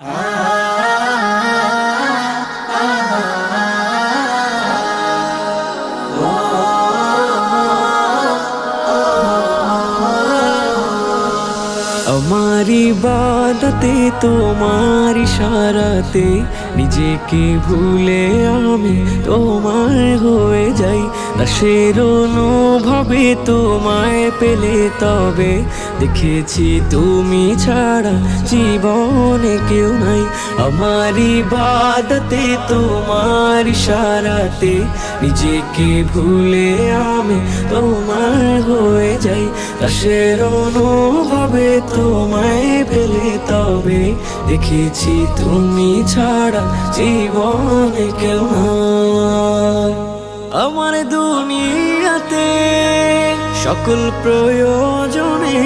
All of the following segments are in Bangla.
আমার ইবাদতে তোমার ইশারাতে নিজেকে ভুলে আমি তোমার হয়ে যাই। দাসের অনুভবে তোমায় পেলে তবে দেখেছি তুমি ছাড়া জীবনে কেউ নাই আমার ইবাদতে তোমার ইশারাতে নিজেকে ভুলে আমি তোমার হয়ে যাই দাসের অনুভবে তোমায় পেলে তবে দেখেছি তুমি ছাড়া জীবনে কেউ নাই। আমার দুনিয়াতে সকল প্রয়োজনে,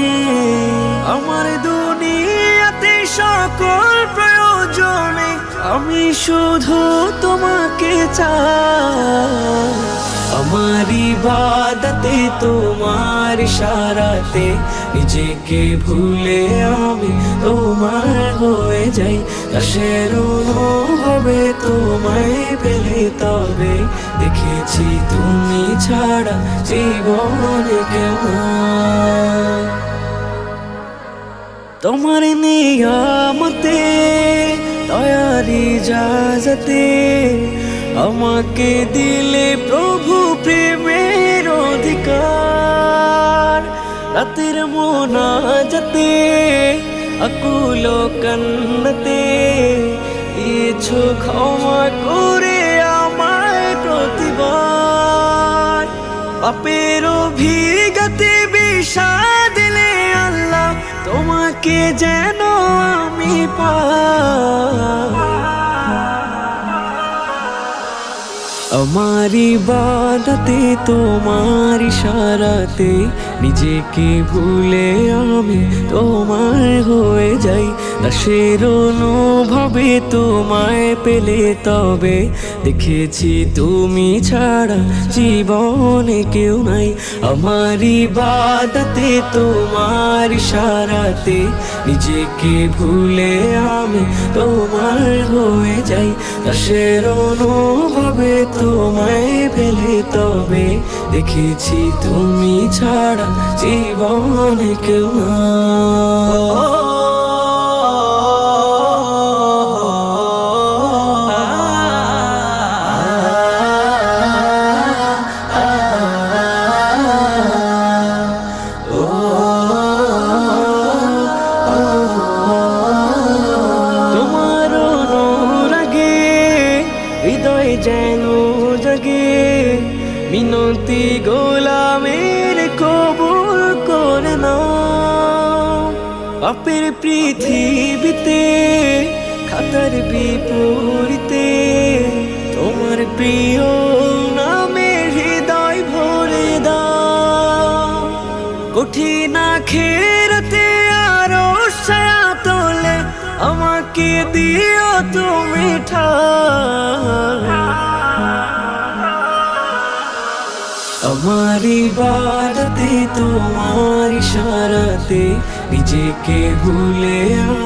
আমার দুনিয়াতে সকল প্রয়োজনে আমি শুধু তোমাকে চাই। আমার ইবাদতে, তোমার ইশারাতে, নিজেকে ভুলে আমি তোমার হয়ে যাই। দাসের অনুভবে তোমায় পেলে তবে দেখেছি তুমি ছাড়া জীবনে কেউ নাই। তোমার নিয়ামতে, দয়ারি জাজতে আমাকে দিলে প্রভু প্রেমের অধিকার রাতের মোনাজাতে, আকুল কান্নাতে ইচ্ছু ক্ষমা পাপের অভিগতে বিষা দিলে আল্লাহ, তোমাকে যেন আমি আমারি বাদাতে তোমার ইশারাতে, নিজেকে ভুলে আমি তোমার হয়ে যাই। দাসের অনুভবে তোমায় পেলে তবে দেখেছি তুমি ছাড়া জীবনে কেউ নাই। আমার ইবাদতে তোমার ইশারাতে নিজেকে ভুলে আমি তোমার হয়ে যাই। দাসের অনুভবে তোমায় পেলে তবে দেখেছি তুমি ছাড়া জীবনে কেউ অনুরাগে হৃদয় যেন জাগে। মিনতি গোলামের পাপের পৃথিবীতে, খাতার বিপরীতে, তোমার প্রিয় নামে হৃদয় ভরে দাও। কঠিন খেরতে আরও ছায়া তোলে, আমাকে দিও তুমি ঠাই। আমার ইবাদতে, তোমার ইশারাতে নিজেকে ভুলে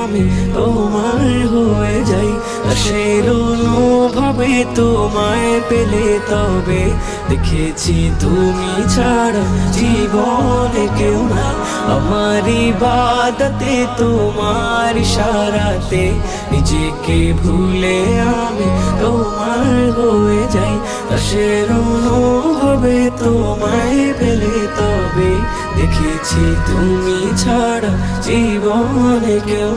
আমি তোমার হয়ে যাই। দাসের অনুভবে তোমায় পেলে তবে দেখেছি তুমি ছাড়া জীবনে কেউ না। আমার ইবাদতে তোমার ইশারাতে নিজেকে ভুলে আমি তোমার হয়ে যাই। দাসের অনুভবে তোমায় পেলে তবে দেখেছি তুমি ছাড়া জীবনে কেউ